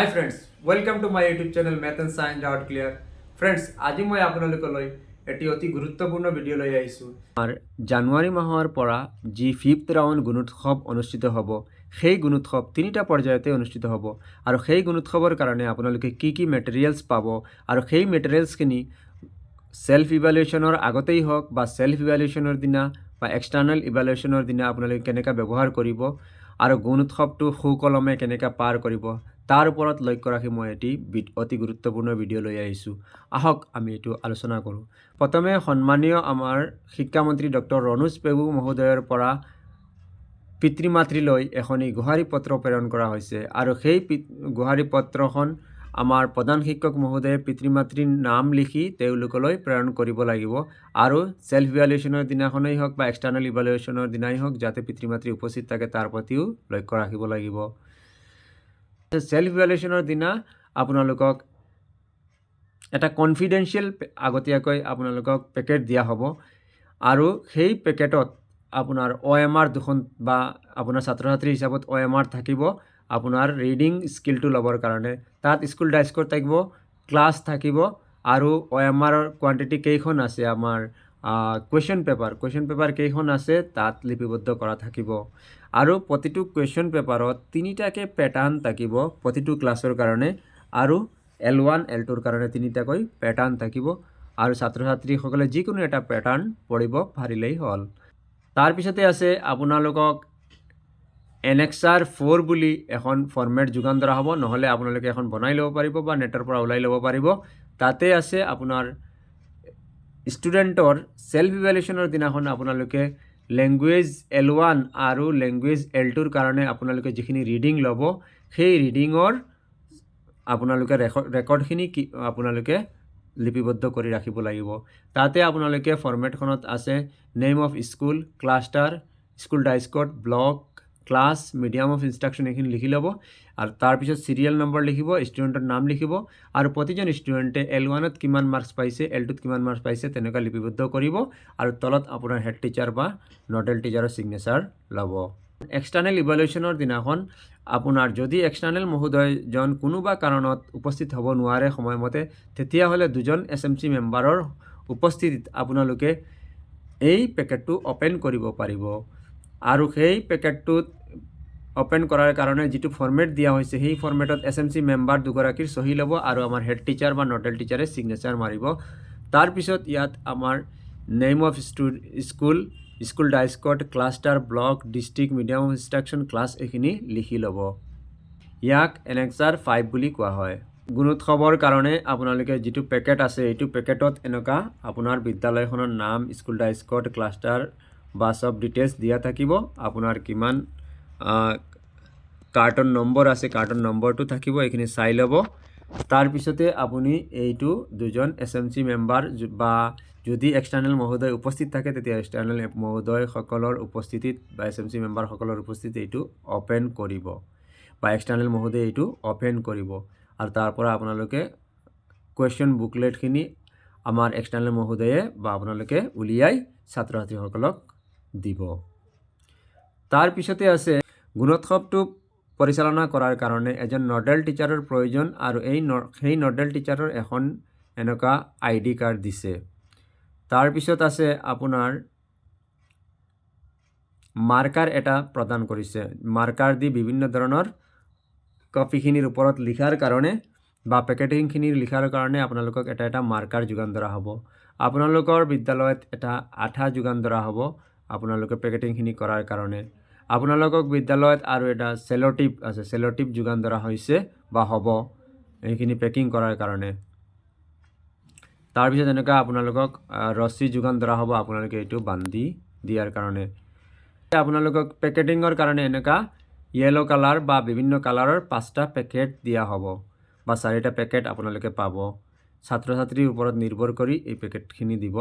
Hi friends welcome to my YouTube channel math and science doubt clear friends আজি মই আপোনালোকলৈ এটি অতি গুৰুত্বপূৰ্ণ ভিডিঅ' লৈ আহিছোঁ। আমাৰ জানুৱাৰী মাহৰ পৰা যি ফিফ্থ ৰাউণ্ড গুণোৎসৱ অনুষ্ঠিত হ'ব, সেই গুণোৎসৱ তিনিটা পৰ্যায়তে অনুষ্ঠিত হ'ব। আৰু সেই গুণোৎসৱৰ কাৰণে আপোনালোকে কি কি মেটেৰিয়েলছ পাব আৰু সেই মেটেৰিয়েলছখিনি ছেল্ফ ইভালুৱেশ্যনৰ আগতেই হওক বা ছেল্ফ ইভালুৱেশ্যনৰ দিনা বা এক্সটাৰ্নেল ইভালুৱেশ্যনৰ দিনা আপোনালোকে কেনেকৈ ব্যৱহাৰ কৰিব আৰু গুণ উৎসৱটো সুকলমে কেনেকৈ পাৰ কৰিব। তাৰ ওপৰত লক্ষ্য ৰাখি মই এটি অতি গুৰুত্বপূৰ্ণ ভিডিঅ' লৈ আহিছোঁ। আহক, আমি এইটো আলোচনা কৰোঁ। প্ৰথমে সন্মানীয় আমাৰ শিক্ষামন্ত্ৰী ডক্টৰ ৰণোজ পেগু মহোদয়ৰ পৰা পিতৃ মাতৃলৈ এখনি গুহাৰী পত্ৰ প্ৰেৰণ কৰা হৈছে আৰু সেই গুহাৰী পত্ৰখন আমাৰ প্ৰধান শিক্ষক মহোদয়ে পিতৃ মাতৃৰ নাম লিখি তেওঁলোকলৈ প্ৰেৰণ কৰিব লাগিব আৰু ছেল্ফ ইভালুৱেশ্যনৰ দিনাখনেই হওক বা এক্সটাৰ্নেল ইভালুৱেশ্যনৰ দিনাই হওক যাতে পিতৃ মাতৃ উপস্থিত থাকে তাৰ প্ৰতিও লক্ষ্য ৰাখিব লাগিব। ছেল্ফ ইভালুৱেশ্যনৰ দিনা আপোনালোকক এটা কনফিডেঞ্চিয়েল আগতীয়াকৈ আপোনালোকক পেকেট দিয়া হ'ব। আৰু সেই পেকেটত আপোনাৰ অ' এম আৰ দুখন বা আপোনাৰ ছাত্ৰ ছাত্ৰী হিচাপত অ' এম আৰ থাকিব, আপোনাৰ ৰিডিং স্কিলটো ল'বৰ কাৰণে। তাত স্কুল ডাইস্ক'ত থাকিব ক্লাছ থাকিব, আৰু অ' এম আৰৰ কোৱান্টিটি কেইখন আছে আমাৰ কুৱেশ্যন পেপাৰ কুৱেশ্যন পেপাৰ কেইখন আছে তাত লিপিবদ্ধ কৰা থাকিব। আৰু প্ৰতিটো কুৱেশ্যন পেপাৰত তিনিটাকৈ পেটাৰ্ণ থাকিব প্ৰতিটো ক্লাছৰ কাৰণে। আৰু এল ওৱান এল টুৰ কাৰণে তিনিটাকৈ পেটাৰ্ণ থাকিব। আৰু ছাত্ৰ ছাত্ৰীসকলে যিকোনো এটা পেটাৰ্ণ পঢ়িব পাৰিলেই হ'ল। তাৰপিছতে আছে আপোনালোকক এনেক্সাৰ ফ'ৰ বুলি এখন ফৰ্মেট যোগান ধৰা হ'ব। নহ'লে আপোনালোকে এখন বনাই ল'ব পাৰিব বা নেটৰ পৰা ওলাই ল'ব পাৰিব। তাতে আছে আপোনাৰ ষ্টুডেণ্টৰ ছেল্ফ ইভেলুৱেশ্যনৰ দিনাখন আপোনালোকে লেংগুৱেজ এল ওৱান আৰু লেংগুৱেজ এল টুৰ কাৰণে আপোনালোকে যিখিনি ৰিডিং ল'ব, সেই ৰিডিঙৰ আপোনালোকে ৰেকৰ্ড ৰেকৰ্ডখিনি কি আপোনালোকে লিপিবদ্ধ কৰি ৰাখিব লাগিব। তাতে আপোনালোকে ফৰ্মেটখনত আছে name of school cluster school DISE code block class medium of instruction এইখিনি লিখি ল'ব আৰু তাৰপিছত চিৰিয়েল নম্বৰ লিখিব ষ্টুডেণ্টৰ নাম লিখিব। আৰু প্ৰতিজন ষ্টুডেণ্টে এল ওৱানত কিমান মাৰ্কছ পাইছে এল টুত কিমান মাৰ্কছ পাইছে তেনেকুৱা লিপিবদ্ধ কৰিব। আৰু তলত আপোনাৰ হেড টিচাৰ বা নডেল টিচাৰৰ ছিগনেচাৰ ল'ব। এক্সটাৰ্নেল ইভালুৱেশ্যনৰ দিনাখন আপোনাৰ যদি এক্সটাৰ্নেল মহোদয়জন কোনোবা কাৰণত উপস্থিত হ'ব নোৱাৰে সময়মতে, তেতিয়াহ'লে দুজন এছ এম চি মেম্বাৰৰ উপস্থিতিত আপোনালোকে এই পেকেটটো অ'পেন কৰিব পাৰিব। আৰু সেই পেকেটটোত অ'পেন কৰাৰ কাৰণে যিটো ফৰ্মেট দিয়া হৈছে, সেই ফৰ্মেটত এছ এম চি মেম্বাৰ দুগৰাকীৰ চহী ল'ব আৰু আমাৰ হেড টিচাৰ বা নডেল টিচাৰে ছিগনেচাৰ মাৰিব। তাৰপিছত ইয়াত আমাৰ name of ষ্টু school school DISE code cluster block district medium instruction class এইখিনি লিখি ল'ব। ইয়াক এনেক্সাৰ ফাইভ বুলি কোৱা হয়। গুণোৎসৱৰ কাৰণে আপোনালোকে যিটো পেকেট আছে, এইটো পেকেটত এনেকুৱা আপোনাৰ বিদ্যালয়খনৰ নাম স্কুল ডাইস্কট ক্লাষ্টাৰ বা চব ডিটেইলছ দিয়া থাকিব। আপোনাৰ কিমান কাৰ্টন নম্বৰ আছে কাৰ্টন নম্বৰটো থাকিব, এইখিনি চাই ল'ব। তাৰপিছতে আপুনি এইটো দুজন এছ এম চি মেম্বাৰ বা যদি এক্সটাৰ্নেল মহোদয় উপস্থিত থাকে, তেতিয়া এক্সটাৰ্নেল মহোদয়সকলৰ উপস্থিতিত বা এছ এম চি মেম্বাৰসকলৰ উপস্থিতিত এইটো অ'পেন কৰিব। বা এক্সটাৰ্নেল মহোদয়ে এইটো অ'পেন কৰিব। আৰু তাৰ পৰা আপোনালোকে কুৱেশ্যন বুকলেটখিনি আমাৰ এক্সটাৰ্নেল মহোদয়ে বা আপোনালোকে উলিয়াই ছাত্ৰ ছাত্ৰীসকলক দিব। তাৰপিছতে আছে, গুণোৎসৱটো পৰিচালনা কৰাৰ কাৰণে এজন নডেল টিচাৰৰ প্ৰয়োজন আৰু এই সেই নডেল টিচাৰৰ এখন এনেকুৱা আই ডি কাৰ্ড দিছে। তাৰপিছত আছে আপোনাৰ মাৰ্কাৰ এটা প্ৰদান কৰিছে। মাৰ্কাৰ দি বিভিন্ন ধৰণৰ কপিখিনিৰ ওপৰত লিখাৰ কাৰণে বা পেকেটিংখিনিৰ লিখাৰ কাৰণে আপোনালোকক এটা এটা মাৰ্কাৰ যোগান ধৰা হ'ব। আপোনালোকৰ বিদ্যালয়ত এটা আঠা যোগান ধৰা হ'ব। আপোনালোকে পেকেটিংখিনি কৰাৰ কাৰণে। আপোনালোকক বিদ্যালয়ত আৰু এটা চেল'টিপ আছে চেল'টিপ যোগান ধৰা হৈছে বা হ'ব, এইখিনি পেকিং কৰাৰ কাৰণে। তাৰপিছত এনেকুৱা আপোনালোকক ৰছী যোগান ধৰা হ'ব, আপোনালোকে এইটো বান্ধি দিয়াৰ কাৰণে। আপোনালোকক পেকেটিঙৰ কাৰণে এনেকুৱা য়েল' কালাৰ বা বিভিন্ন কালাৰৰ পাঁচটা পেকেট দিয়া হ'ব বা চাৰিটা পেকেট আপোনালোকে পাব। ছাত্ৰ ছাত্ৰীৰ ওপৰত নিৰ্ভৰ কৰি এই পেকেটখিনি দিব।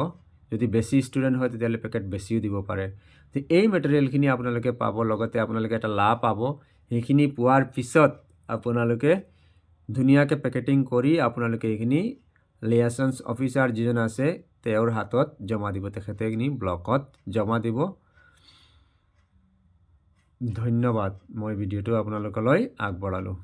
যদি বেছি ষ্টুডেণ্ট হয় তেতিয়াহ'লে পেকেট বেছিও দিব পাৰে। তো এই মেটেৰিয়েলখিনি আপোনালোকে পাব, লগতে আপোনালোকে এটা লাভ পাব। সেইখিনি পোৱাৰ পিছত আপোনালোকে ধুনীয়াকৈ পেকেটিং কৰি আপোনালোকে এইখিনি লিয়াচন্স অফিচাৰ যিজন আছে, তেওঁৰ হাতত জমা দিব। তেখেতে এইখিনি ব্লকত জমা দিব। ধন্যবাদ। মই ভিডিঅ'টো আপোনালোকলৈ আগবঢ়ালোঁ।